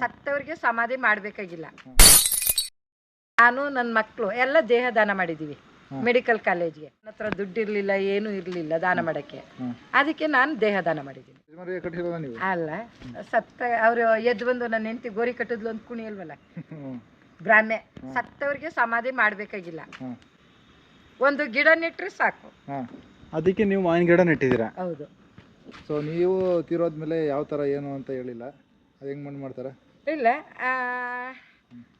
ಸತ್ತವರಿಗೆ ಸಮಾಧಿ ಮಾಡಬೇಕಾಗಿಲ್ಲ. ನಾನು ನನ್ನ ಮಕ್ಕಳು ಎಲ್ಲ ದೇಹ ದಾನ ಮಾಡಿದ್ದೀವಿ ಮೆಡಿಕಲ್ ಕಾಲೇಜ್ಗೆ. ನನ್ನ ಹತ್ರ ದುಡ್ಡು ಇರಲಿಲ್ಲ ಏನೂ ಇರಲಿಲ್ಲ ದಾನ ಮಾಡಕ್ಕೆ. ಅದಕ್ಕೆ ನಾನು ದೇಹ ದಾನ ಮಾಡಿದ್ದೀನಿ ಅಲ್ಲ ಸತ್ತ ಅವರು ಎದ್ದು ಬಂದು ನನ್ನ ಹೆಂಡತಿ ಗೋರಿ ಕಟ್ಟಿದ್ಲು ಅಂತ ಕುಣಿ ಅಲ್ವಲ್ಲ ಬ್ರಾಹ್ಮೆ ಸತ್ತವರಿಗೆ ಸಮಾಧಿ ಮಾಡಬೇಕಾಗಿಲ್ಲ. ಒಂದು ಗಿಡ ನೆಟ್ರೆ ಸಾಕು. ಅದಕ್ಕೆ ನೀವು ಮಾವಿನ ಗಿಡ ನೆಟ್ಟಿದ್ದೀರಾ ಹೌದು. ಸೊ ನೀವು ತೀರೋದ್ಮೇಲೆ ಯಾವ ಥರ ಏನು ಅಂತ ಹೇಳಿಲ್ಲ. ಅದು ಹೆಂಗೆ ಮಣ್ಣು ಮಾಡ್ತಾರೆ? ಇಲ್ಲ ಆ,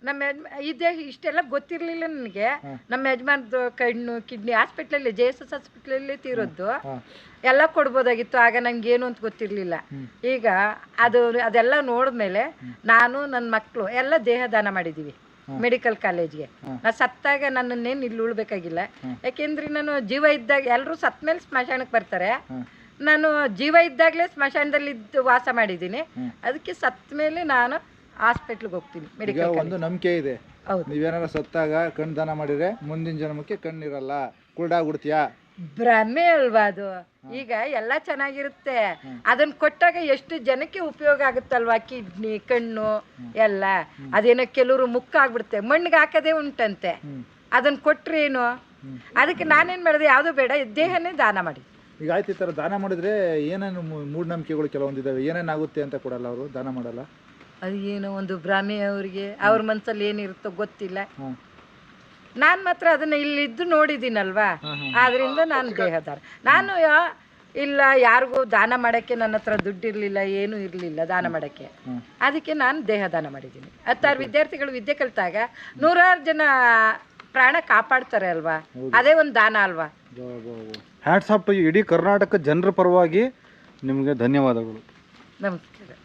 ನಮ್ಮ ಯಜಮ ಇದೇ ಇಷ್ಟೆಲ್ಲ ಗೊತ್ತಿರಲಿಲ್ಲ ನನಗೆ. ನಮ್ಮ ಯಜಮಾನ್ದು ಕಣ್ಣು ಕಿಡ್ನಿ ಹಾಸ್ಪಿಟ್ಲಲ್ಲಿ ಜೆ ಎಸ್ ಎಸ್ ಹಾಸ್ಪಿಟ್ಲಲ್ಲಿ ತೀರೋದು ಹಾಂ. ಎಲ್ಲ ಕೊಡ್ಬೋದಾಗಿತ್ತು ಆಗ ನಂಗೆ ಏನು ಅಂತ ಗೊತ್ತಿರಲಿಲ್ಲ. ಈಗ ಅದು ಅದೆಲ್ಲ ನೋಡಿದ್ಮೇಲೆ ನಾನು ನನ್ನ ಮಕ್ಕಳು ಎಲ್ಲ ದೇಹ ದಾನ ಮಾಡಿದ್ದೀವಿ ಮೆಡಿಕಲ್ ಕಾಲೇಜ್ಗೆ. ನಾ ಸತ್ತಾಗ ನನ್ನನ್ನೇನು ಇಲ್ಲಿ ಉಳ್ಬೇಕಾಗಿಲ್ಲ. ಯಾಕೆಂದ್ರೆ ನಾನು ಜೀವ ಇದ್ದಾಗ ಎಲ್ಲರೂ ಸತ್ತ ಮೇಲೆ ಸ್ಮಶಾನಕ್ಕೆ ಬರ್ತಾರೆ. ನಾನು ಜೀವ ಇದ್ದಾಗಲೇ ಸ್ಮಶಾನದಲ್ಲಿ ಇದ್ದು ವಾಸ ಮಾಡಿದ್ದೀನಿ. ಅದಕ್ಕೆ ಸತ್ತ ಮೇಲೆ ನಾನು ಹಾಸ್ಪಿಟ್ಲ್ಗೆ ಹೋಗ್ತೀನಿ ಈಗ ಮೆಡಿಕಲ್ ಒಂದು ನಂಬಿಕೆ ಇದೆ. ಹೌದು. ನೀವೇನಾರ ಸತ್ತಾಗ ಕಣ್ಣು ದಾನ ಮಾಡಿದ್ರೆ ಮುಂದಿನ ಜನ್ಮಕ್ಕೆ ಕಣ್ಣಿರಲ್ಲ. ಕುರುಡಾಗ್ಬಿಡ್ತೀಯಾ ಭ್ರಮೆ ಅಲ್ವಾ ಅದು? ಈಗ ಎಲ್ಲ ಚೆನ್ನಾಗಿರುತ್ತೆ. ಅದನ್ನ ಕೊಟ್ಟಾಗ ಎಷ್ಟು ಜನಕ್ಕೆ ಉಪಯೋಗ ಆಗುತ್ತಲ್ವಾ? ಕಿಡ್ನಿ ಕಣ್ಣು ಎಲ್ಲ. ಅದೇನೋ ಕೆಲವರು ಮುಕ್ಕ ಆಗ್ಬಿಡುತ್ತೆ. ಮಣ್ಣಿಗೆ ಹಾಕದೇ ಉಂಟಂತೆ. ಅದನ್ನ ಕೊಟ್ರೇನು. ಅದಕ್ಕೆ ನಾನೇನ್ ಮಾಡಿದೆ? ಯಾವುದು ಬೇಡ ದೇಹನೇ ದಾನ ಮಾಡಿ ಈಗ ಆಯ್ತು ಈ ಥರ ದಾನ ಮಾಡಿದ್ರೆ ಏನೇನು ಮೂಢನಂಬಿಕೆಗಳು ಕೆಲವೊಂದಿದ್ದಾವೆ? ಏನೇನಾಗುತ್ತೆ ಅಂತ ಕೊಡಲ್ಲ ಅವರು ದಾನ ಮಾಡಲ್ಲ? ಅದು ಏನೋ ಒಂದು ಭ್ರಾಮಿ ಅವ್ರಿಗೆ. ಅವ್ರ ಮನ್ಸಲ್ಲಿ ಏನಿರುತ್ತೋ ಗೊತ್ತಿಲ್ಲ. ಹಾಂ ನಾನು ಮಾತ್ರ ಅದನ್ನ ಇಲ್ಲಿದ್ದು ನೋಡಿದ್ದೀನಲ್ವಾ? ಆದ್ರಿಂದ ನಾನು ದೇಹದಾರ. ನಾನು ಯಾ- ಇಲ್ಲ ಯಾರಿಗೂ ದಾನ ಮಾಡಕ್ಕೆ ನನ್ನ ಹತ್ರ ದುಡ್ಡು ಇರಲಿಲ್ಲ ಏನೂ ಇರಲಿಲ್ಲ ದಾನ ಮಾಡೋಕ್ಕೆ. ಅದಕ್ಕೆ ನಾನು ದೇಹ ದಾನ ಮಾಡಿದ್ದೀನಿ ಹತ್ತಾರು ವಿದ್ಯಾರ್ಥಿಗಳು ವಿದ್ಯೆ ಕಲಿತಾಗ ನೂರಾರು ಜನ ಪ್ರಾಣ ಕಾಪಾಡ್ತಾರೆ ಅಲ್ವಾ? ಅದೇ ಒಂದು ದಾನ ಅಲ್ವಾ? ಹ್ಯಾಟ್ಸ್ ಆಫ್ ಇಡೀ ಕರ್ನಾಟಕ ಜನರ ಪರವಾಗಿ ನಿಮಗೆ ಧನ್ಯವಾದಗಳು. ನಮಸ್ತೆ